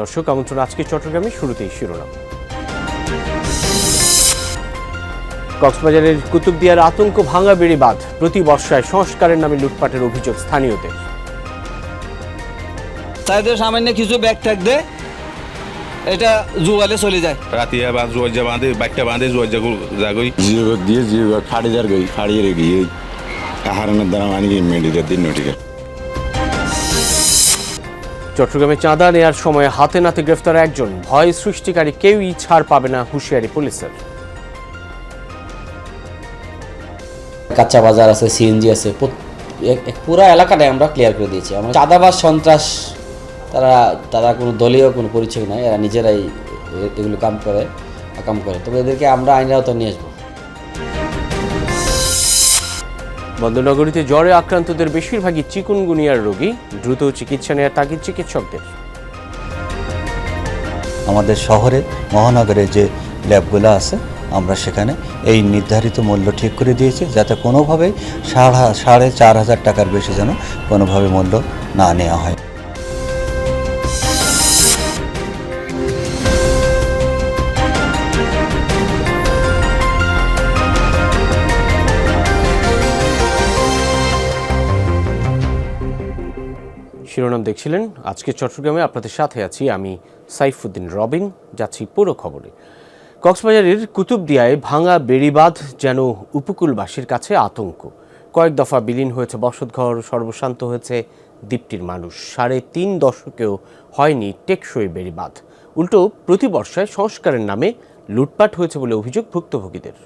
দর্শক আমন্ত্রণ আজকে চট্টগ্রামে শুরুতেই শিরোনাম। কক্সবাজারের কুতুবদিয়ার আতঙ্ক ভাঙা বেড়ি বাঁধ প্রতি বর্ষায় সংস্কারের নামে লুটপাটের অভিযোগ স্থানীয়দের। তাদের সামান্য কিছু ব্যাগ ট্যাগ দে এটা জুয়ালে চলে যায়। রাতিয়া বা জোয়াজা বাঁধে বাইকটা বাঁধে জোয়াজা জাগই। জিও দিয়ে জিও ফাড়ি যার গই ফাড়িয়ে রে গিয়ে হারানোর দ্বারা মানে কি মেডিকেল দিন নটিকে। চট্টগ্রামে চাঁদা নেয়ার সময় হাতে নাতে গ্রেফতার একজন। ভয় সৃষ্টিকারী কেউই ছাড় পাবে না হুঁশিয়ারি পুলিশের। কাঁচা বাজার আছে সিএনজি আছে পুরো এলাকাটাই আমরা ক্লিয়ার করে দিয়েছি। আমরা চাঁদাবাজ, সন্ত্রাস, তারা তারা কোনো দলীয় কোনো পরিচয় নাই, এরা নিজেরাই এগুলো কাম করে কাম করে। তবে এদেরকে আমরা আইনের আওতায় নিয়ে আসব। বন্দনগরীতে জ্বরে আক্রান্তদের বেশিরভাগই চিকুনগুনিয়ার রোগী। দ্রুত চিকিৎসা নেওয়ার তাগিদ চিকিৎসকদের। আমাদের শহরে, মহানগরে যে ল্যাবগুলো আছে, আমরা সেখানে এই নির্ধারিত মূল্য ঠিক করে দিয়েছি, যাতে কোনোভাবেই সাড়ে সাড়ে চার হাজার টাকার বেশি যেন কোনোভাবে মূল্য না নেওয়া হয়। শিরোনাম দেখছিলেন, আজকে চট্টগ্রামে আপনাদের সাথে আছি আমি সাইফুদ্দিন রবিন, যাচ্ছি পুরো খবরে। কক্সবাজারের কুতুবদিয়ায় ভাঙা বেড়িবাঁধ যেন উপকূলবাসীর কাছে আতঙ্ক। কয়েক দফা বিলীন হয়েছে বসতঘর, সর্বশান্ত হয়েছে দ্বীপটির মানুষ। সাড়ে তিন দশকেও হয়নি টেকসই বেড়িবাঁধ। উল্টো প্রতি বর্ষায় সংস্কারের নামে লুটপাট হয়েছে বলে অভিযোগ ভুক্তভোগীদের।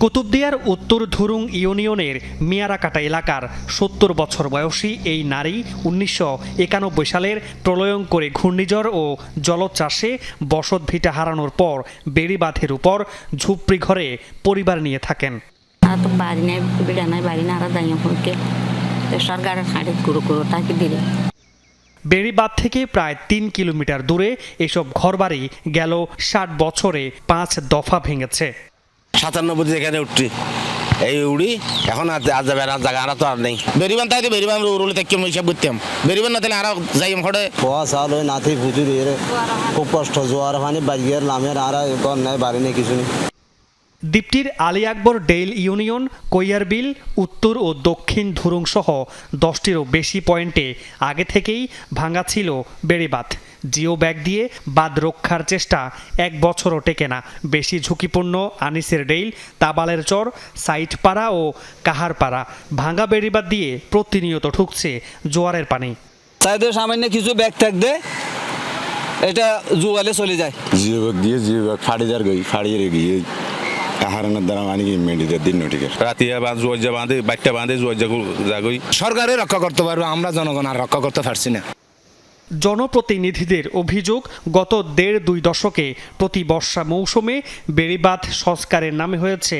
কুতুবদিয়ার উত্তর ধুরুং ইউনিয়নের মিয়ারাকাটা এলাকার সত্তর বছর বয়সী এই নারী উনিশশো একানব্বই সালের প্রলয়ঙ্করে ঘূর্ণিঝড় ও জলোচ্ছ্বাসে বসত ভিটা হারানোর পর বেড়িবাঁধের উপর ঝুপড়ি ঘরে পরিবার নিয়ে থাকেন। আর তো বাড়ি নাই বিড়া নাই বাড়ি না আর দাইয়া হইকে তো সরকারের হাড়ে গুরু গুরু তাকে দিলে। বেড়িবাঁধ থেকে প্রায় তিন কিলোমিটার দূরে এসব ঘরবাড়ি গেল ষাট বছরে পাঁচ দফা ভেঙেছে। সাতান্নব্বই এখানে উঠছি। এই উড়ি এখন আর আর যাবে আর জায়গা আর তো আর নেই। বেরিবান তাই বেরিবান উড়লে তাকে হিসাব করতাম। বেরিবান না তাহলে আর যাইম হড়ে পোয়া সাল ওই নাথি প্রচুর খুব কষ্ট জোয়ার পানি বাজিয়ার নামের আর নাই বাড়ি নেই কিছু নেই। দ্বীপটির আলী আকবর ডেইল ইউনিয়ন কৈয়ারবিল উত্তর ও দক্ষিণ ধুরুং সহ দশটিরও বেশি পয়েন্টে আগে থেকেই ভাঙা ছিল বেড়িবাঁধ। জিও ব্যাগ দিয়ে বাঁধ রক্ষার চেষ্টা এক বছরও টেকে না। বেশি ঝুঁকিপূর্ণ আনিসের ডেইল তাবালের চর সাইটপাড়া ও কাহারপাড়া। ভাঙা বেড়িবাঁধ দিয়ে প্রতিনিয়ত ঠুকছে জোয়ারের পানি। তাদের সামান্য কিছু ব্যাগ ট্যাগ দে। এটা জুয়ালে চলে যায়। জিও ব্যাগ দিয়ে জিও ব্যাগ ফাড়ি যার গই ফাড়িয়ে রে গিয়ে হারানোর দ্বারা মানে কি দিন নটিকে। রাতিয়া বাঁধে বাইকটা বাঁধে জাগই। সরকারে রক্ষা করতে পারবে আমরা জনগণ আর রক্ষা করতে পারছি না। জনপ্রতিনিধিদের অভিযোগ গত দেড় দুই দশকে প্রতি বর্ষা মৌসুমে বেড়িবাঁধ সংস্কারের নামে হয়েছে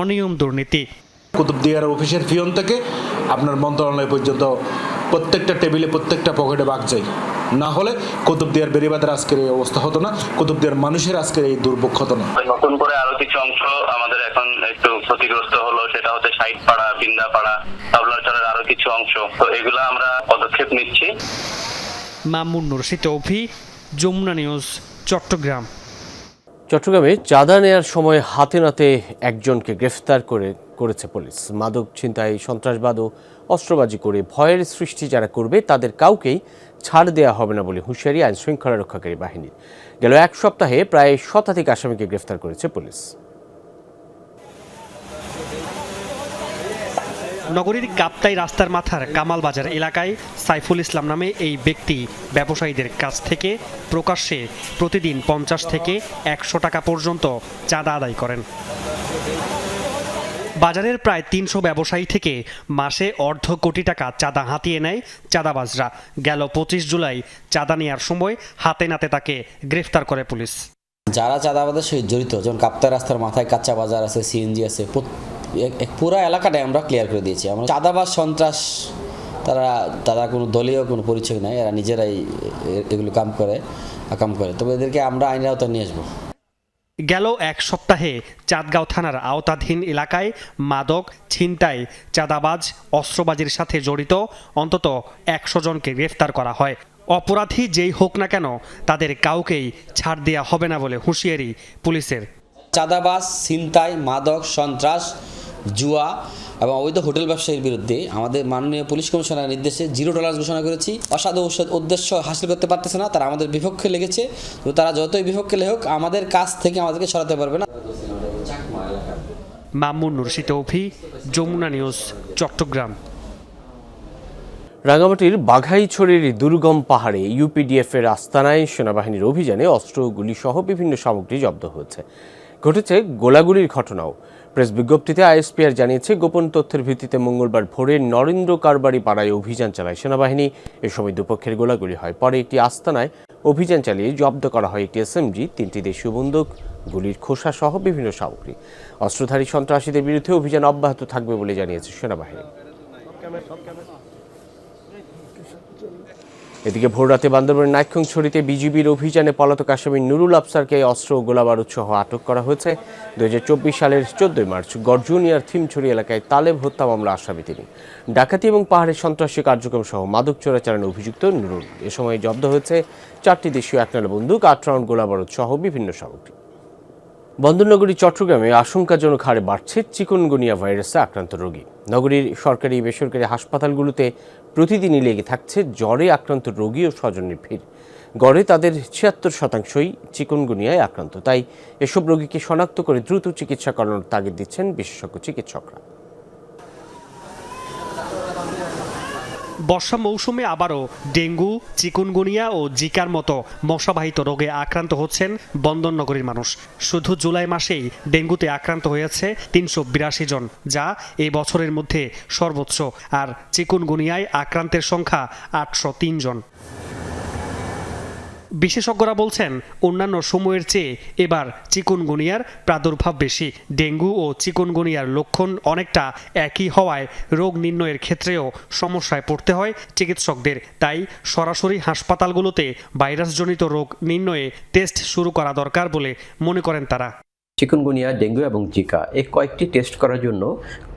অনিয়ম দুর্নীতি। কুতুবদিয়ার অফিসের ফিয়ন থেকে আপনার মন্ত্রণালয় পর্যন্ত প্রত্যেকটা টেবিলে প্রত্যেকটা পকেটে বাঘ চাই। না হলে কুতুবদিয়ার বেরিবাদের আজকের এই অবস্থা হতো না কুতুবদিয়ার মানুষের আজকের এই দুর্ভোগ হতো না। নতুন করে আরও কিছু অংশ আমাদের এখন একটু ক্ষতিগ্রস্ত হলো সেটা হচ্ছে সাইড পাড়া পিন্দা পাড়া তাবলাচরের আরও কিছু অংশ। তো এগুলো আমরা পদক্ষেপ নিচ্ছি। মামুন রশিদ অভি যমুনা নিউজ চট্টগ্রাম। চট্টগ্রামে চাঁদা নেয়ার সময় হাতে নাতে একজনকে গ্রেফতার করে, করেছে পুলিশ। মাদক ছিনতাই, সন্ত্রাসবাদ ও অস্ত্রবাজি করে ভয়ের সৃষ্টি যারা করবে, তাদের কাউকেই ছাড় দেওয়া হবে না বলে হুঁশিয়ারি আইন শৃঙ্খলা রক্ষাকারী বাহিনীর। গেল এক সপ্তাহে প্রায় শতাধিক আসামিকে গ্রেফতার করেছে পুলিশ। নগরীর কাপ্তাই রাস্তার মাথার কামাল বাজার এলাকায় সাইফুল ইসলাম নামে এই ব্যক্তি ব্যবসায়ীদের কাছ থেকে প্রকাশ্যে প্রতিদিন পঞ্চাশ থেকে একশো টাকা পর্যন্ত চাঁদা আদায় করেন। বাজারের প্রায় তিনশো ব্যবসায়ী থেকে মাসে অর্ধ কোটি টাকা চাঁদা হাতিয়ে নেয় চাঁদাবাজরা। গেল পঁচিশ জুলাই চাঁদা নেওয়ার সময় হাতে নাতে তাকে গ্রেফতার করে পুলিশ। যারা চাঁদাবাদের সহিত জড়িত, যেমন কাপ্তা রাস্তার মাথায় কাঁচা বাজার আছে, সিএনজি আছে পুরো এলাকাটাই আমরা ক্লিয়ার করে দিয়েছি। আমরা চাঁদাবাজ সন্ত্রাস তারা তারা কোনো দলীয় কোনো পরিচয় নাই এরা নিজেরাই এগুলো কাম করে কাম করে। তবে এদেরকে আমরা আইনের আওতায় নিয়ে আসব। গেল এক সপ্তাহে চাঁদগাঁও থানার আওতাধীন এলাকায় মাদক ছিনতাই চাঁদাবাজ অস্ত্রবাজির সাথে জড়িত অন্তত একশো জনকে গ্রেফতার করা হয়। অপরাধী যেই হোক না কেন তাদের কাউকেই ছাড় দেওয়া হবে না বলে হুঁশিয়ারি পুলিশের। চাঁদাবাজ ছিনতাই মাদক সন্ত্রাস জুয়া এবং অবৈধ হোটেল ব্যবসায়ীর বিরুদ্ধে আমাদের মাননীয় পুলিশ কমিশনার নির্দেশে জিরো টলারেন্স ঘোষণা করেছি। অসাধু উদ্দেশ্য হাসিল করতে পারতেছে না তারা আমাদের বিপক্ষে লেগেছে। তো তারা যতই বিপক্ষে লেখক আমাদের কাছ থেকে আমাদেরকে সরাতে পারবে না। মামুন নুরশি তৌফি যমুনা নিউজ চট্টগ্রাম। রাঙামাটির বাঘাইছড়ির দুর্গম পাহাড়ে ইউপিডিএফ এর আস্তানায় সেনাবাহিনীর অভিযানে অস্ত্র গুলি সহ বিভিন্ন সামগ্রী জব্দ হয়েছে। ঘটেছে গোলাগুলির ঘটনাও। প্রেস বিজ্ঞপ্তিতে আইএসপিআর জানিয়েছে, গোপন তথ্যের ভিত্তিতে মঙ্গলবার ভোরে নরেন্দ্র কারবারি পাড়ায় অভিযান চালায় সেনাবাহিনী। এ সময় দুপক্ষের গোলাগুলি হয়। পরে একটি আস্তানায় অভিযান চালিয়ে জব্দ করা হয় একটি এসএমজি, তিনটি দেশীয় বন্দুক, গুলির খোসা সহ বিভিন্ন সামগ্রী। অস্ত্রধারী সন্ত্রাসীদের বিরুদ্ধে অভিযান অব্যাহত থাকবে বলে জানিয়েছে সেনাবাহিনী। এদিকে ভোররাতে বান্দরবানের নাইক্ষংছড়িতে বিজিবির অভিযানে পলাতক আসামি নুরুল আফসারকে অস্ত্র ও গোলাবারুদ সহ আটক করা হয়েছে। দুহাজার চব্বিশ সালের চোদ্দই মার্চ গর্জুনিয়ার থিমছড়ি এলাকায় তালেব হত্যা মামলা আসামি তিনি। ডাকাতি এবং পাহাড়ের সন্ত্রাসী কার্যক্রম সহ মাদক চোরাচালানে অভিযুক্ত নুরুল। এ সময় জব্দ হয়েছে চারটি দেশীয় একনালা বন্দুক, আট রাউন্ড গোলাবারুদ সহ বিভিন্ন সামগ্রী। বন্দরনগরী, চট্টগ্রামে আশঙ্কাজনক হারে বাড়ছে চিকনগুনিয়া ভাইরাসে আক্রান্ত রোগী। নগরীর সরকারি বেসরকারি হাসপাতালগুলোতে প্রতিদিনই লেগে থাকছে জ্বরে আক্রান্ত রোগী ও স্বজনের ভিড়। গড়ে তাদের ছিয়াত্তর শতাংশই চিকনগুনিয়ায় আক্রান্ত। তাই এসব রোগীকে শনাক্ত করে দ্রুত চিকিৎসা করানোর তাগিদ দিচ্ছেন বিশেষজ্ঞ চিকিৎসকরা। বর্ষা মৌসুমে আবারও ডেঙ্গু, চিকুনগুনিয়া ও জিকার মতো মশাবাহিত রোগে আক্রান্ত হচ্ছেন বন্দরনগরীর মানুষ। শুধু জুলাই মাসেই ডেঙ্গুতে আক্রান্ত হয়েছে তিনশো বিরাশি জন, যা এই বছরের মধ্যে সর্বোচ্চ। আর চিকুনগুনিয়ায় আক্রান্তের সংখ্যা আটশো তিন জন। বিশেষজ্ঞরা বলছেন, অন্যান্য সময়ের চেয়ে এবার চিকুনগুনিয়ার প্রাদুর্ভাব বেশি। ডেঙ্গু ও চিকুনগুনিয়ার লক্ষণ অনেকটা একই হওয়ায় রোগ নির্ণয়ের ক্ষেত্রেও সমস্যায় পড়তে হয় চিকিৎসকদের। তাই সরাসরি হাসপাতালগুলোতে ভাইরাসজনিত রোগ নির্ণয়ে টেস্ট শুরু করা দরকার বলে মনে করেন তারা। চিকুনগুনিয়া, ডেঙ্গু এবং জিকা এই কয়েকটি টেস্ট করার জন্য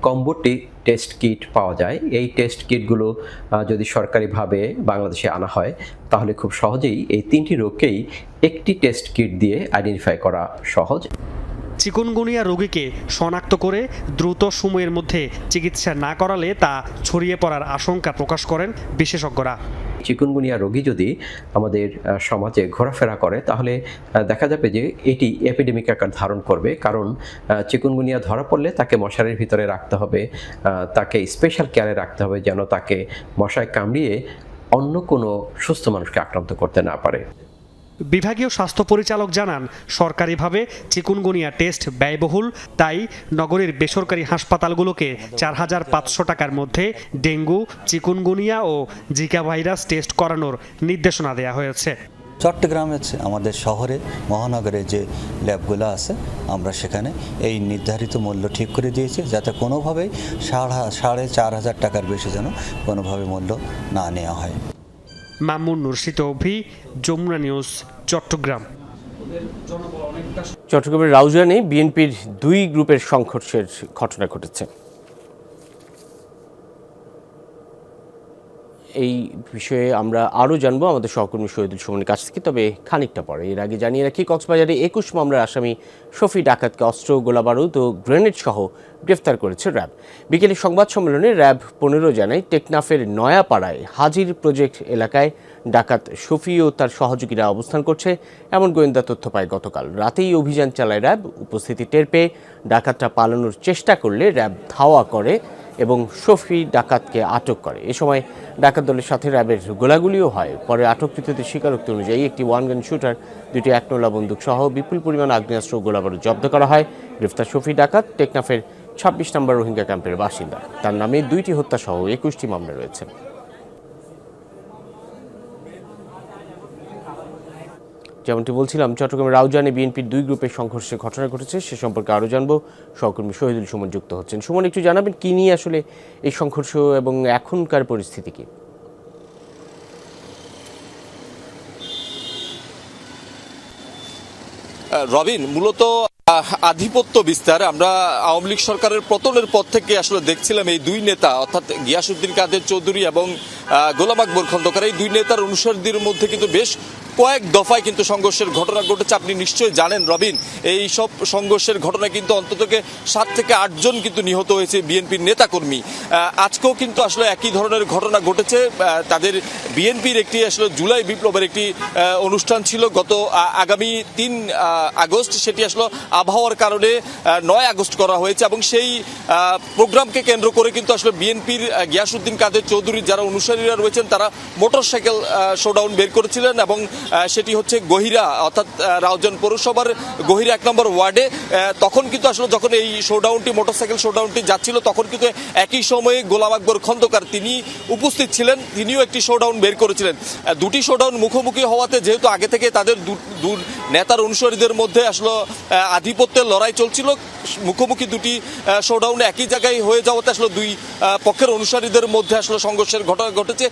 কম্বোটি টেস্ট কিট পাওয়া যায়। এই টেস্ট কিটগুলো যদি সরকারিভাবে বাংলাদেশে আনা হয়, তাহলে খুব সহজেই এই তিনটি রোগকেই একটি টেস্ট কিট দিয়ে আইডেন্টিফাই করা সহজ। চিকুনগুনিয়া রোগীকে শনাক্ত করে দ্রুত সময়ের মধ্যে চিকিৎসা না করালে তা ছড়িয়ে পড়ার আশঙ্কা প্রকাশ করেন বিশেষজ্ঞরা। চিকুনগুনিয়া রোগী যদি আমাদের সমাজে ঘোরাফেরা করে, তাহলে দেখা যাবে যে এটি এপিডেমিক আকার ধারণ করবে। কারণ চিকুনগুনিয়া ধরা পড়লে তাকে মশারির ভিতরে রাখতে হবে তাকে স্পেশাল কেয়ারে রাখতে হবে যেন তাকে মশায় কামড়িয়ে অন্য কোনো সুস্থ মানুষকে আক্রান্ত করতে না পারে। বিভাগীয় স্বাস্থ্য পরিচালক জানান সরকারিভাবে চিকুনগুনিয়া টেস্ট ব্যয়বহুল তাই নগরের বেসরকারি হাসপাতালগুলোকে চার হাজার পাঁচশো টাকার মধ্যে ডেঙ্গু চিকুনগুনিয়া ও জিকা ভাইরাস টেস্ট করানোর নির্দেশনা দেওয়া হয়েছে। চট্টগ্রামে আমাদের শহরে মহানগরে যে ল্যাবগুলো আছে আমরা সেখানে এই নির্ধারিত মূল্য ঠিক করে দিয়েছি যাতে কোনোভাবেই সাড়ে সাড়ে চার হাজার টাকার বেশি যেন কোনোভাবে মূল্য না নেওয়া হয়। মামুন নুরশিত অভি যমুনা নিউজ চট্টগ্রাম। চট্টগ্রামের রাউজানে বিএনপির দুই গ্রুপের সংঘর্ষের ঘটনা ঘটেছে। এই বিষয়ে আমরা আরও জানব আমাদের সহকর্মী শহীদুল সুমনের কাছ থেকে, তবে খানিকটা পরে। এর আগে জানিয়ে রাখি, কক্সবাজারে একুশ মামলার আসামি শফি ডাকাতকে অস্ত্র, গোলাবারুদ ও গ্রেনেড সহ গ্রেফতার করেছে র্যাব। বিকেলে সংবাদ সম্মেলনে র্যাব পনেরো জানায়, টেকনাফের নয়াপাড়ায় হাজির প্রজেক্ট এলাকায় ডাকাত শফি ও তার সহযোগীরা অবস্থান করছে, এমন গোয়েন্দা তথ্য পায় গতকাল। রাতেই অভিযান চালায় র্যাব, উপস্থিতি টের পেয়ে ডাকাতটা পালানোর চেষ্টা করলে র্যাব ধাওয়া করে এবং শফি ডাকাতকে আটক করে। এ সময় ডাকাত দলের সাথে র্যাবের গোলাগুলিও হয়। পরে আটককৃতদের স্বীকারোক্তি অনুযায়ী একটি ওয়ান গান শুটার দুটি একনোলা বন্দুক সহ বিপুল পরিমাণ আগ্নেয়াস্ত্র গোলাবার জব্দ করা হয়। গ্রেফতার শফি ডাকাত, টেকনাফের ছাব্বিশ নম্বর রোহিঙ্গা ক্যাম্পের বাসিন্দা। তার নামে দুইটি হত্যাসহ একুশটি মামলা রয়েছে। যেমনটি বলছিলাম, চট্টগ্রামের রাউজানে বিএনপির দুই গ্রুপের সংঘর্ষের ঘটনা ঘটেছে, সে সম্পর্কে আরও জানব। সহকর্মী শহীদুল সুমন যুক্ত হচ্ছেন। সুমন, একটু জানাবেন কি নিয়ে আসলে এই সংঘর্ষ এবং এখনকার পরিস্থিতি কি? রবিন, মূলত আধিপত্য বিস্তার। আমরা আওয়ামী লীগ সরকারের পতনের পর থেকে আসলে দেখছিলাম এই দুই নেতা, অর্থাৎ গিয়াসুদ্দিন কাদের চৌধুরী এবং গোলাম আকবর খন্দকার, এই দুই নেতার অনুসারীদের মধ্যে কিন্তু বেশ কয়েক দফায় কিন্তু সংঘর্ষের ঘটনা ঘটেছে। আপনি নিশ্চয়ই জানেন রবিন এই সব সংঘর্ষের ঘটনা কিন্তু অন্ততকে সাত থেকে আটজন কিন্তু নিহত হয়েছে বিএনপির নেতাকর্মী। আজকেও কিন্তু আসলে একই ধরনের ঘটনা ঘটেছে। তাদের বিএনপির একটি আসলে জুলাই বিপ্লবের একটি অনুষ্ঠান ছিল। গত আগামী তিন আগস্ট সেটি আসলে আবহাওয়ার কারণে নয় আগস্ট করা হয়েছে এবং সেই প্রোগ্রামকে কেন্দ্র করে কিন্তু আসলে বিএনপির গিয়াসুদ্দিন কাদের চৌধুরীর যারা অনুসারীরা রয়েছেন, তারা মোটরসাইকেল শোডাউন বের করেছিলেন এবং সেটি হচ্ছে গহিরা, অর্থাৎ রাউজান পৌরসভার গহিরা এক নম্বর ওয়ার্ডে। তখন কিন্তু আসলে যখন এই শোডাউনটি মোটরসাইকেল শোডাউনটি যাচ্ছিল, তখন কিন্তু একই সময়ে গোলাম আকবর খন্দকার তিনি উপস্থিত ছিলেন, তিনিও একটি শোডাউন বের করেছিলেন। দুটি শোডাউন মুখোমুখি হওয়াতে যেহেতু আগে থেকে তাদের দু- দু নেতার অনুসারীদের মধ্যে আসলে আধিপত্যের লড়াই চলছিল, মুখোমুখি দুটি শোডাউন একই জায়গায় হয়ে যাওয়াতে আসলে দুই পক্ষের অনুসারীদের মধ্যে আসলে সংঘর্ষের ঘটনা ঘটেছে।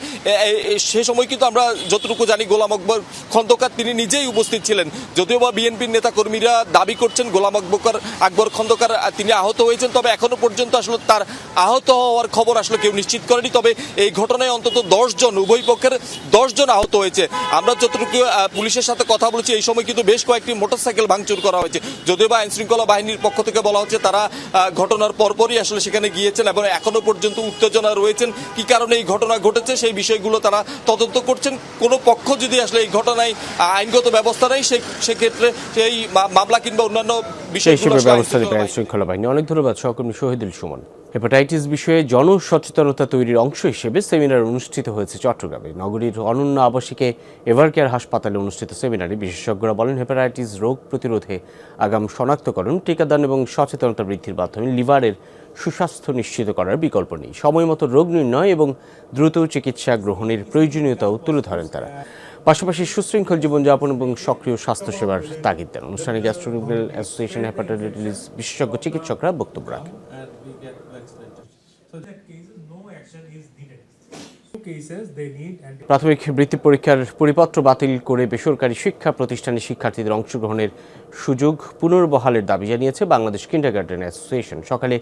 সে সময় কিন্তু আমরা যতটুকু জানি গোলাম আকবর খন্দকার, তিনি নিজেই উপস্থিত ছিলেন। যদিও বা বিএনপির নেতা কর্মীরা দাবি করছেন, গোলাম আকবর আকবর খন্দকার তিনি আহত হয়েছেন, তবে এখনও পর্যন্ত আসলে তার আহত হওয়ার খবর আসলে কেউ নিশ্চিত করেনি। তবে এই ঘটনায় অন্তত জন উভয় পক্ষের জন আহত হয়েছে। আমরা যতটুকু পুলিশের সাথে কথা বলেছি, এই সময় কিন্তু বেশ কয়েকটি মোটরসাইকেল ভাঙচুর করা হয়েছে। যদিও বা আইন শৃঙ্খলা বাহিনীর পক্ষ থেকে বলা হচ্ছে, তারা ঘটনার পরপরই আসলে সেখানে গিয়েছেন এবং এখনও পর্যন্ত উত্তেজনা রয়েছেন। কি কারণে এই ঘটনা ঘটেছে, সেই বিষয়গুলো তারা তদন্ত করছেন। কোনো পক্ষ যদি আসলে এই ঘটনায় আহ, আইনগত ব্যবস্থা সে সেক্ষেত্রে সেই মামলা কিংবা অন্যান্য হিসেবে ব্যবস্থা আইনশৃঙ্খলা নেবে আইন শৃঙ্খলা বাহিনী। অনেক ধন্যবাদ সহকর্মী শহীদুল সুমন। হেপাটাইটিস বিষয়ে জনসচেতনতা তৈরির অংশ হিসেবে সেমিনার অনুষ্ঠিত হয়েছে চট্টগ্রামে। নগরীর অনন্য আবাসিকে এভারকেয়ার হাসপাতালে অনুষ্ঠিত সেমিনারে বিশেষজ্ঞরা বলেন হেপাটাইটিস রোগ প্রতিরোধে আগাম শনাক্তকরণ টিকাদান এবং সচেতনতা বৃদ্ধির মাধ্যমে লিভারের সুস্বাস্থ্য নিশ্চিত করার বিকল্প নেই। সময়মতো রোগ নির্ণয় এবং দ্রুত চিকিৎসা গ্রহণের প্রয়োজনীয়তাও তুলে ধরেন তারা। পাশাপাশি সুশৃঙ্খল জীবনযাপন এবং সক্রিয় স্বাস্থ্যসেবার তাগিদ দেন। অনুষ্ঠানে গ্যাস্ট্রোনিক্যাল অ্যাসোসিয়েশন হেপাটাইটিস বিশেষজ্ঞ চিকিৎসকরা বক্তব্য রাখেন। প্রাথমিক বৃত্তি পরীক্ষার পরিপত্র বাতিল করে বেসরকারি শিক্ষা প্রতিষ্ঠানে শিক্ষার্থীদের অংশগ্রহণের সুযোগ পুনর্বহালের দাবি জানিয়েছে বাংলাদেশ কিন্ডারগার্টেন অ্যাসোসিয়েশন সকালে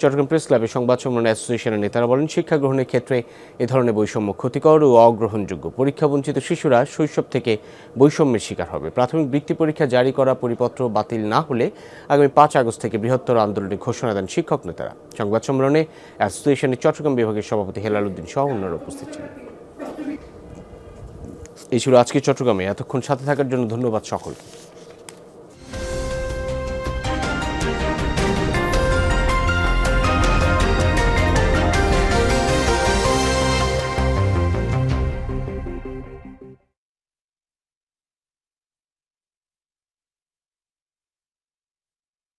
চট্টগ্রাম প্রেস ক্লাবে সংবাদ সম্মেলনে অ্যাসোসিয়েশনের নেতারা বলেন, শিক্ষা গ্রহণের ক্ষেত্রে এ ধরনের বৈষম্য ক্ষতিকর ও অগ্রহণযোগ্য। পরীক্ষা বঞ্চিত শিশুরা শৈশব থেকে বৈষম্যের শিকার হবে। প্রাথমিক বৃত্তি পরীক্ষা জারি করা পরিপত্র বাতিল না হলে আগামী পাঁচ আগস্ট থেকে বৃহত্তর আন্দোলনের ঘোষণা দেন শিক্ষক নেতারা। সংবাদ সম্মেলনে অ্যাসোসিয়েশনের চট্টগ্রাম বিভাগের সভাপতি হেলাল উদ্দিন সহ অন্যরা উপস্থিত এই ছিল আজকে চট্টগ্রামে। এতক্ষণ সাথে থাকার জন্য ধন্যবাদ সকলকে।